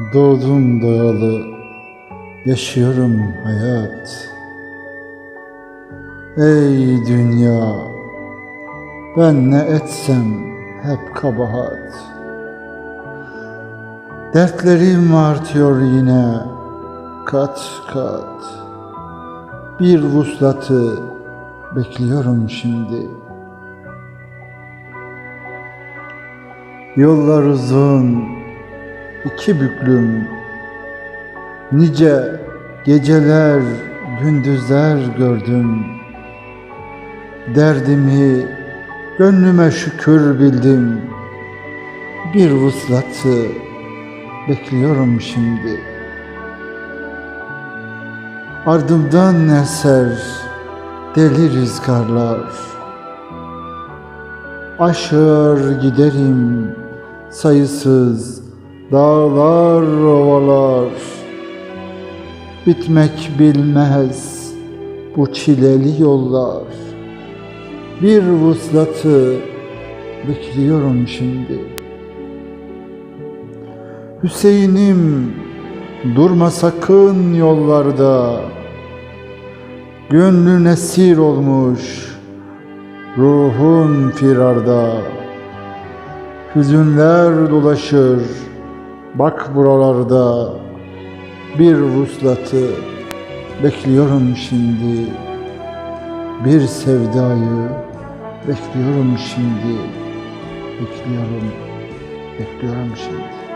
Doğdum doyalı yaşıyorum hayat. Ey dünya ben ne etsem hep kabahat. Dertlerim artıyor yine kat kat. Bir vuslatı bekliyorum şimdi. Yollar uzun, iki büklüm Nice geceler, gündüzler gördüm. Derdimi gönlüme şükür bildim. Bir vuslatı bekliyorum şimdi. Ardımdan eser deli rüzgarlar. Aşır giderim sayısız dağlar ovalar Bitmek bilmez bu çileli yollar. Bir vuslatı bekliyorum şimdi. Hüseyin'im durma sakın yollarda. Gönlün esir olmuş Ruhun firarda. Hüzünler dolaşır Bak buralarda Bir vuslatı Bekliyorum şimdi. Bir sevdayı Bekliyorum şimdi. Bekliyorum Bekliyorum şimdi